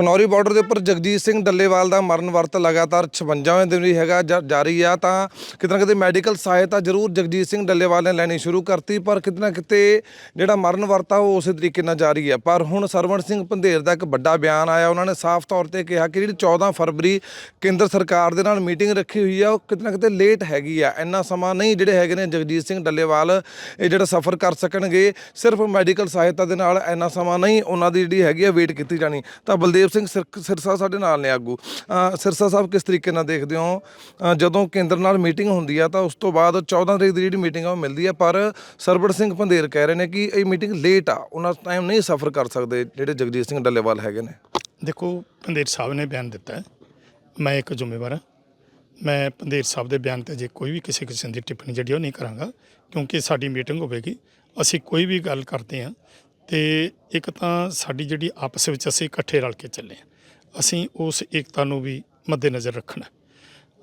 Khanauri border ਦੇ ਉੱਪਰ ਜਗਜੀਤ ਸਿੰਘ ਡੱਲੇਵਾਲ ਦਾ ਮਰਨ ਵਰਤ ਲਗਾਤਾਰ 56ਵੇਂ ਦਿਨ ਵੀ ਹੈਗਾ, ਜਾ- ਜਾਰੀ ਆ। ਤਾਂ ਕਿਤੇ ਨਾ ਕਿਤੇ ਮੈਡੀਕਲ ਸਹਾਇਤਾ ਜ਼ਰੂਰ ਜਗਜੀਤ ਸਿੰਘ ਡੱਲੇਵਾਲ ਨੇ ਲੈਣੀ ਸ਼ੁਰੂ ਕਰਤੀ, ਪਰ ਕਿਤੇ ਨਾ ਕਿਤੇ ਜਿਹੜਾ ਮਰਨ ਵਰਤ ਆ, ਉਹ ਉਸੇ ਤਰੀਕੇ ਨਾਲ ਜਾਰੀ ਆ। ਪਰ ਹੁਣ ਸਰਵਣ ਸਿੰਘ ਪੰਧੇਰ ਦਾ ਇੱਕ ਵੱਡਾ ਬਿਆਨ ਆਇਆ। ਉਹਨਾਂ ਨੇ ਸਾਫ਼ ਤੌਰ ਤੇ ਕਿਹਾ ਕਿ ਜਿਹੜੀ 14 ਫਰਵਰੀ ਕੇਂਦਰ ਸਰਕਾਰ ਦੇ ਨਾਲ ਮੀਟਿੰਗ ਰੱਖੀ ਹੋਈ ਆ, ਉਹ ਕਿਤੇ ਨਾ ਕਿਤੇ ਲੇਟ ਹੈਗੀ ਆ। ਇੰਨਾ ਸਮਾਂ ਨਹੀਂ ਜਿਹੜੇ ਹੈਗੇ ਨੇ ਜਗਜੀਤ ਸਿੰਘ ਡੱਲੇਵਾਲ, ਇਹ ਜਿਹੜਾ ਸਫ਼ਰ ਕਰ ਸਕਣਗੇ, ਸਿਰਫ ਮੈਡੀਕਲ ਸਹਾਇਤਾ ਦੇ ਨਾਲ ਇੰਨਾ ਸਮਾਂ ਨਹੀਂ, ਉਹਨਾਂ ਦੀ ਜਿਹੜੀ ਹੈਗੀ ਆ, ਵੇਟ ਕੀਤੀ ਜਾਣੀ। ਤਾਂ ਬਲਦੇਵ ਸਿੰਘ ਸਿਰ- ਸਿਰਸਾ ਸਾਡੇ ਨਾਲ ਨੇ ਆਗੂ। ਅ, ਸਿਰਸਾ ਸਾਹਿਬ ਕਿਸ ਤਰੀਕੇ ਨਾਲ ਦੇਖਦੇ ਹੋ? ਅ, ਜਦੋਂ ਕੇਂਦਰ ਨਾਲ ਮੀਟਿੰਗ ਹੁੰਦੀ ਆ ਤਾਂ ਉਸ ਤੋਂ ਬਾਅਦ 14 ਤਰੀਕ ਦੀ ਜਿਹੜੀ ਮੀਟਿੰਗ ਆ ਉਹ ਮਿਲਦੀ ਆ ਪਰ ਸਰਬੜ ਸਿੰਘ ਪੰਧੇਰ ਕਹਿ ਰਹੇ ਨੇ ਕਿ ਇਹ ਮੀਟਿੰਗ ਲੇਟ ਆ। ਉਹਨਾਂ ਟਾਈਮ ਨਹੀਂ ਸਫ਼ਰ ਕਰ ਸਕਦੇ ਜਿਹੜੇ ਜਗਜੀਤ ਸਿੰਘ ਡੱਲੇਵਾਲ ਹੈਗੇ ਨੇ। ਦੇਖੋ ਪੰਦੇਰ ਸਾਹਿਬ ਨੇ ਬਿਆਨ ਦਿੱਤਾ ਹੈ। ਮੈਂ ਇੱਕ ਜ਼ਿੰਮੇਵਾਰ ਹਾਂ। ਮੈਂ ਪੰਦੇਰ ਸਾਹਿਬ ਦੇ ਬਿਆਨ ਤੇ ਜੇ ਕੋਈ ਵੀ ਕਿਸੇ ਕਿਸਮ ਦੀ ਟਿੱਪਣੀ ਜਿਹੜੀ ਉਹ ਨਹੀਂ ਕਰਾਂਗਾ ਕਿਉਂਕਿ ਸਾਡੀ ਮੀਟਿੰਗ ਹੋਵੇਗੀ। ਅਸੀਂ ਕੋਈ ਵੀ ਗੱਲ ਕਰਦੇ ਹਾਂ ਤੇ ਇੱਕ ਤਾਂ ਸਾਡੀ ਜਿਹੜੀ ਆਪਸ ਵਿੱਚ ਅਸੀਂ ਇਕੱਠੇ ਰਲ ਕੇ ਚੱਲੇ ਹਾਂ। ਅਸੀਂ ਉਸ ਏਕਤਾ ਨੂੰ ਵੀ ਮੱਦੇਨਜ਼ਰ ਰੱਖਣਾ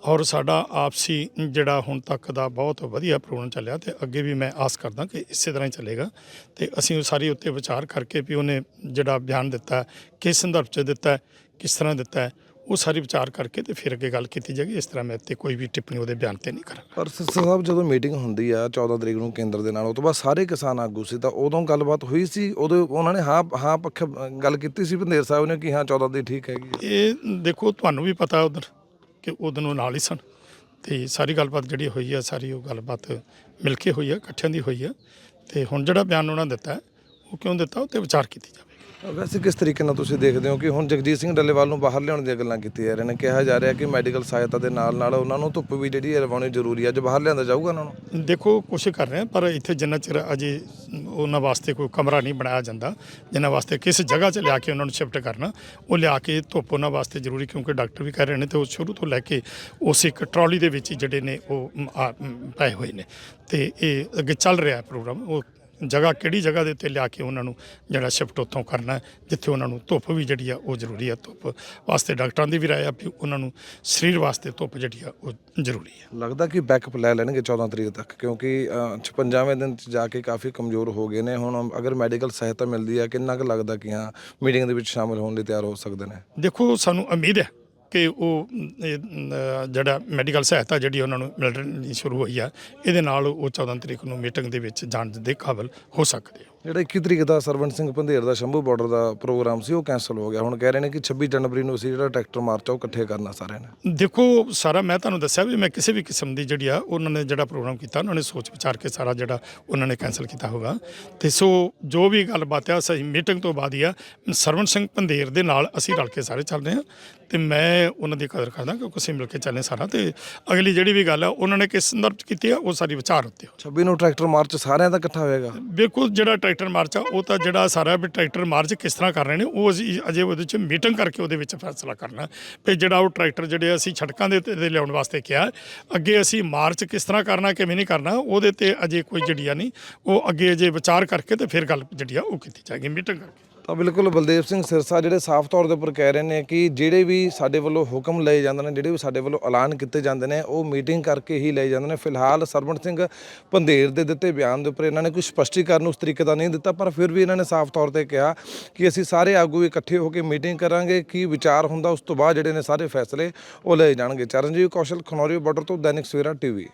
ਔਰ ਸਾਡਾ ਆਪਸੀ ਜਿਹੜਾ ਹੁਣ ਤੱਕ ਦਾ ਬਹੁਤ ਵਧੀਆ ਪ੍ਰੋਗਰਾਮ ਚੱਲਿਆ ਤੇ ਅੱਗੇ ਵੀ ਮੈਂ ਆਸ ਕਰਦਾ ਕਿ ਇਸੇ ਤਰ੍ਹਾਂ ਹੀ ਚੱਲੇਗਾ ਤੇ ਅਸੀਂ ਉਹ ਸਾਰੀ ਉੱਤੇ ਵਿਚਾਰ ਕਰਕੇ ਵੀ ਉਹਨੇ ਜਿਹੜਾ ਬਿਆਨ ਦਿੱਤਾ ਕਿਸ ਸੰਦਰਭ 'ਚ ਦਿੱਤਾ ਕਿਸ ਤਰ੍ਹਾਂ ਦਿੱਤਾ ਉਹ ਸਾਰੀ ਵਿਚਾਰ ਕਰਕੇ ਤੇ ਫਿਰ ਅੱਗੇ ਗੱਲ ਕੀਤੀ ਜਾਏਗੀ ਇਸ ਤਰ੍ਹਾਂ ਮੈਂ ਤੇ ਕੋਈ ਵੀ ਟਿੱਪਣੀ ਉਹਦੇ ਬਿਆਨ ਤੇ ਨਹੀਂ ਕਰਾਂਗਾ ਪਰ ਸਿਰਸਾ ਸਾਹਿਬ ਜਦੋਂ ਮੀਟਿੰਗ ਹੁੰਦੀ ਆ 14 ਤਰੀਕ ਨੂੰ ਕੇਂਦਰ ਦੇ ਨਾਲ ਉਹ ਤੋਂ ਬਾਅਦ ਸਾਰੇ ਕਿਸਾਨ ਆਗੂ ਸੀ ਤਾਂ ਉਦੋਂ ਗੱਲਬਾਤ ਹੋਈ ਸੀ ਉਦੋਂ ਉਹਨਾਂ ਨੇ ਹਾਂ ਹਾਂ ਪੱਖ ਗੱਲ ਕੀਤੀ ਸੀ ਪੰਧੇਰ ਸਾਹਿਬ ਨੇ ਕਿ ਹਾਂ 14 ਦੀ ਠੀਕ ਹੈਗੀ। ਇਹ ਦੇਖੋ ਤੁਹਾਨੂੰ ਵੀ ਪਤਾ ਉਧਰ ਕਿ ਉਦੋਂ ਨੂੰ ਨਾਲ ਹੀ ਸਨ। ਤੇ ਸਾਰੀ ਗੱਲਬਾਤ ਜਿਹੜੀ ਹੋਈ ਆ ਸਾਰੀ ਉਹ ਗੱਲਬਾਤ ਮਿਲ ਕੇ ਹੋਈ ਆ ਇਕੱਠਿਆਂ ਦੀ ਹੋਈ ਆ। ਤੇ ਹੁਣ ਜਿਹੜਾ ਬਿਆਨ ਉਹਨਾਂ ਦਿੱਤਾ ਹੈ, ਉਹ ਕਿਉਂ ਦਿੱਤਾ ਉਹ ਤੇ ਵਿਚਾਰ ਕੀਤੀ ਜਾਵੇ। ਵੈਸੇ ਕਿਸ ਤਰੀਕੇ ਨਾਲ ਤੁਸੀਂ ਦੇਖਦੇ ਹੋ ਕਿ ਹੁਣ ਜਗਜੀਤ ਸਿੰਘ ਡੱਲੇਵਾਲ ਨੂੰ ਬਾਹਰ ਲਿਆਉਣ ਦੀਆਂ ਗੱਲਾਂ ਕੀਤੀਆਂ ਜਾ ਰਹੀਆਂ ਨੇ? ਕਿਹਾ ਜਾ ਰਿਹਾ ਕਿ ਮੈਡੀਕਲ ਸਹਾਇਤਾ ਦੇ ਨਾਲ ਨਾਲ ਉਹਨਾਂ ਨੂੰ ਧੁੱਪ ਵੀ ਜਿਹੜੀ ਹੈ ਲਵਾਉਣੀ ਜ਼ਰੂਰੀ ਹੈ ਜੇ ਬਾਹਰ ਲਿਆਂਦਾ ਜਾਊਗਾ ਉਹਨਾਂ ਨੂੰ? ਦੇਖੋ, ਕੋਸ਼ਿਸ਼ ਕਰ ਰਹੇ ਹਾਂ, ਪਰ ਇੱਥੇ ਜਿੰਨਾ ਚਿਰ ਅਜੇ ਉਹਨਾਂ ਵਾਸਤੇ ਕੋਈ ਕਮਰਾ ਨਹੀਂ ਬਣਾਇਆ ਜਾਂਦਾ ਜਿਨ੍ਹਾਂ ਵਾਸਤੇ ਕਿਸ ਜਗ੍ਹਾ 'ਚ ਲਿਆ ਕੇ ਉਹਨਾਂ ਨੂੰ ਸ਼ਿਫਟ ਕਰਨਾ, ਉਹ ਲਿਆ ਕੇ ਧੁੱਪ ਉਹਨਾਂ ਵਾਸਤੇ ਜ਼ਰੂਰੀ, ਕਿਉਂਕਿ ਡਾਕਟਰ ਵੀ ਕਹਿ ਰਹੇ ਨੇ ਤੇ ਉਹ ਸ਼ੁਰੂ ਤੋਂ ਲੈ ਕੇ ਉਸ ਇੱਕ ਟਰਾਲੀ ਦੇ ਵਿੱਚ ਜਿਹੜੇ ਨੇ ਉਹ ਪਏ ਹੋਏ ਨੇ। ਤੇ ਇਹ ਅੱਗੇ ਚੱਲ ਰਿਹਾ ਪ੍ਰੋਗਰਾਮ, ਉਹ ਜਗ੍ਹਾ ਕਿਹੜੀ ਜਗ੍ਹਾ ਦੇ ਉੱਤੇ ਲਿਆ ਕੇ ਉਹਨਾਂ ਨੂੰ ਜਿਹੜਾ ਸ਼ਿਫਟ ਉੱਥੋਂ ਕਰਨਾ ਜਿੱਥੇ ਉਹਨਾਂ ਨੂੰ ਧੁੱਪ ਵੀ ਜਿਹੜੀ ਆ ਉਹ ਜ਼ਰੂਰੀ ਆ ਧੁੱਪ ਵਾਸਤੇ ਡਾਕਟਰਾਂ ਦੀ ਵੀ ਰਾਏ ਆ ਵੀ ਉਹਨਾਂ ਨੂੰ ਸਰੀਰ ਵਾਸਤੇ ਧੁੱਪ ਜਿਹੜੀ ਆ ਉਹ ਜ਼ਰੂਰੀ ਆ। ਲੱਗਦਾ ਕਿ ਬੈਕਅਪ ਲੈ ਲੈਣਗੇ 14 ਤਰੀਕ ਤੱਕ ਕਿਉਂਕਿ ਅ, 56ਵੇਂ ਦਿਨ 'ਚ ਜਾ ਕੇ ਕਾਫੀ ਕਮਜ਼ੋਰ ਹੋ ਗਏ ਨੇ। ਹੁਣ ਅਗਰ ਮੈਡੀਕਲ ਸਹਾਇਤਾ ਮਿਲਦੀ ਹੈ ਕਿੰਨਾ ਕੁ ਲੱਗਦਾ ਕਿ ਹਾਂ ਮੀਟਿੰਗ ਦੇ ਵਿੱਚ ਸ਼ਾਮਿਲ ਹੋਣ ਲਈ ਤਿਆਰ ਹੋ ਸਕਦੇ ਨੇ? ਦੇਖੋ ਸਾਨੂੰ ਉਮੀਦ ਹੈ ਕਿ ਉਹ ਇਹ, ਜਿਹੜਾ ਮੈਡੀਕਲ ਸਹਾਇਤਾ ਜਿਹੜੀ ਉਹਨਾਂ ਨੂੰ ਮਿਲਣੀ ਸ਼ੁਰੂ ਹੋਈ ਆ ਇਹਦੇ ਨਾਲ ਉਹ 14 ਤਰੀਕ ਨੂੰ ਮੀਟਿੰਗ ਦੇ ਵਿੱਚ ਜਾਣ ਦੇ ਕਾਬਲ ਹੋ ਸਕਦੇ ਆ। ਜਿਹੜਾ 21 ਤਰੀਕ ਦਾ ਸਰਵਣ ਸਿੰਘ ਪੰਧੇਰ ਦਾ ਸ਼ੰਭੂ ਬਾਰਡਰ ਦਾ ਪ੍ਰੋਗਰਾਮ ਸੀ ਉਹ ਕੈਨਸਲ ਹੋ ਗਿਆ। ਹੁਣ ਕਹਿ ਰਹੇ ਨੇ ਕਿ 26 ਜਨਵਰੀ ਨੂੰ ਅਸੀਂ ਜਿਹੜਾ ਟਰੈਕਟਰ ਮਾਰਚ ਆ ਉਹ ਇਕੱਠੇ ਕਰਨਾ ਸਾਰਿਆਂ ਨੇ। ਦੇਖੋ ਸਾਰਾ ਮੈਂ ਤੁਹਾਨੂੰ ਦੱਸਿਆ ਵੀ ਮੈਂ ਕਿਸੇ ਵੀ ਕਿਸਮ ਦੀ ਜਿਹੜੀ ਆ ਉਹਨਾਂ ਨੇ ਜਿਹੜਾ ਪ੍ਰੋਗਰਾਮ ਕੀਤਾ ਉਹਨਾਂ ਨੇ ਸੋਚ ਵਿਚਾਰ ਕੇ ਸਾਰਾ ਜਿਹੜਾ ਉਹਨਾਂ ਨੇ ਕੈਨਸਲ ਕੀਤਾ ਹੋਗਾ। ਤੇ ਸੋ ਜੋ ਵੀ ਗੱਲਬਾਤ ਆ ਸਹੀ ਮੀਟਿੰਗ ਤੋਂ ਬਾਅਦ ਹੀ ਆ ਸਰਵਣ ਸਿੰਘ ਪੰਧੇਰ ਦੇ ਨਾਲ ਅਸੀਂ ਰਲ ਕੇ ਸਾਰੇ ਚੱਲ ਰਹੇ ਹਾਂ ਤੇ ਮੈਂ ਉਹਨਾਂ ਦੀ ਕਦਰ ਕਰਦਾ ਕਿਉਂਕਿ ਅਸੀਂ ਮਿਲ ਕੇ ਚੱਲੇ ਸਾਰਾ ਤੇ ਅਗਲੀ ਜਿਹੜੀ ਵੀ ਗੱਲ ਆ ਉਹਨਾਂ ਨੇ ਕਿਸ ਸੰਦਰਭ ਚ ਕੀਤੀ ਆ ਉਹ ਸਾਰੀ ਵਿਚਾਰ ਉੱਤੇ ਆ। 26 ਨੂੰ ਟਰੈਕਟਰ ਮਾਰਚ ਸਾਰਿਆਂ ਦਾ ਇਕੱਠਾ ਹੋਏਗਾ। ਬਿਲਕੁਲ ਜਿਹੜਾ ਟਰੈਕਟਰ ਮਾਰਚ ਆ ਉਹ ਤਾਂ ਜਿਹੜਾ ਸਾਰਾ ਵੀ ਟਰੈਕਟਰ ਮਾਰਚ ਕਿਸ ਤਰ੍ਹਾਂ ਕਰ ਰਹੇ ਨੇ ਉਹ ਅਸੀਂ ਅਜੇ ਉਹਦੇ ਚ ਮੀਟਿੰਗ ਕਰਕੇ ਉਹਦੇ ਵਿੱਚ ਫੈਸਲਾ ਕਰਨਾ। ਵੀ ਜਿਹੜਾ ਉਹ ਟਰੈਕਟਰ ਜਿਹੜੇ ਅਸੀਂ ਛੜਕਾਂ ਦੇ ਉੱਤੇ ਲਿਆਉਣ ਵਾਸਤੇ ਕਿਹਾ ਅੱਗੇ ਅਸੀਂ ਮਾਰਚ ਕਿਸ ਤਰ੍ਹਾਂ ਕਰਨਾ ਕਿਵੇਂ ਨਹੀਂ ਕਰਨਾ ਉਹਦੇ ਤੇ ਅਜੇ ਕੋਈ ਜਿਹੜੀ ਆ ਨਹੀਂ। ਉਹ ਅੱਗੇ ਅਜੇ ਵਿਚਾਰ ਕਰਕੇ ਤੇ ਫਿਰ ਗੱਲ ਜਿਹੜੀ ਆ ਉਹ ਕੀਤੀ ਜਾਏਗੀ ਮੀਟਿੰਗ ਕਰਕੇ। ਤਾਂ ਬਿਲਕੁਲ ਬਲਦੇਵ ਸਿੰਘ ਸਿਰਸਾ ਜਿਹੜੇ ਸਾਫ਼ ਤੌਰ ਦੇ ਉੱਪਰ ਕਹਿ ਰਹੇ ਨੇ ਕਿ ਜਿਹੜੇ ਵੀ ਸਾਡੇ ਵੱਲੋਂ ਹੁਕਮ ਲਏ ਜਾਂਦੇ ਨੇ, ਜਿਹੜੇ ਵੀ ਸਾਡੇ ਵੱਲੋਂ ਐਲਾਨ ਕੀਤੇ ਜਾਂਦੇ ਨੇ, ਉਹ ਮੀਟਿੰਗ ਕਰਕੇ ਹੀ ਲਏ ਜਾਂਦੇ ਨੇ। ਫਿਲਹਾਲ ਸਰਵਣ ਸਿੰਘ ਪੰਧੇਰ ਦੇ ਦਿੱਤੇ ਬਿਆਨ ਦੇ ਉੱਪਰ ਇਹਨਾਂ ਨੇ ਕੋਈ ਸਪਸ਼ਟੀਕਰਨ ਉਸ ਤਰੀਕੇ ਦਾ ਨਹੀਂ ਦਿੱਤਾ, ਪਰ ਫਿਰ ਵੀ ਇਹਨਾਂ ਨੇ ਸਾਫ਼ ਤੌਰ ਤੇ ਕਿਹਾ ਕਿ ਅਸੀਂ ਸਾਰੇ ਆਗੂ ਇਕੱਠੇ ਹੋ ਕੇ ਮੀਟਿੰਗ ਕਰਾਂਗੇ, ਕੀ ਵਿਚਾਰ ਹੁੰਦਾ, ਉਸ ਤੋਂ ਬਾਅਦ ਜਿਹੜੇ ਨੇ ਸਾਰੇ ਫੈਸਲੇ ਉਹ ਲਏ ਜਾਣਗੇ। ਚਰਨਜੀਤ ਕੌਸ਼ਲ, ਖਨੌਰੀ ਬਾਰਡਰ ਤੋਂ ਦੈਨਿਕ ਸਵੇਰਾ ਟੀਵੀ।